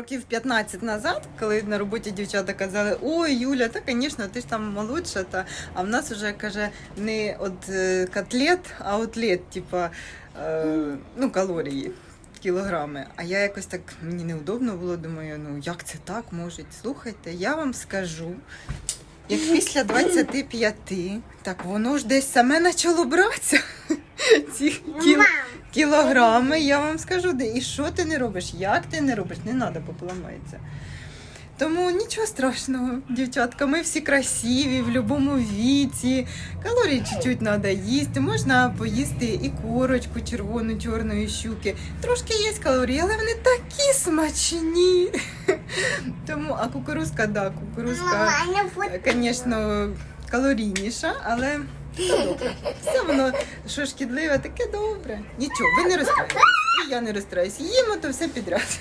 років 15 назад, коли на роботі дівчата казали, ой, Юля, та, звісно, ти ж там молодша, та... а в нас вже каже не от е, котлет, а отлет, типа е, ну, калорії. Кілограми, а я якось так мені неудобно було. Думаю, ну як це так може? Слухайте, я вам скажу, як після 25, так воно ж десь саме почало братися. Кілограми, я вам скажу, де і що ти не робиш, як ти не робиш, не треба, поламається. Тому нічого страшного, дівчатка, ми всі красиві в будь-якому віці. Калорій чуть-чуть треба їсти. Можна поїсти і корочку червону, чорної щуки. Трошки є калорії, але вони такі смачні. Тому, а кукурузка, да, кукурузка, звісно, калорійніша, але все воно, що шкідливе, таке добре. Нічого, ви не розстраюєтесь. І я не розстраюсь. Їмо то все підряд.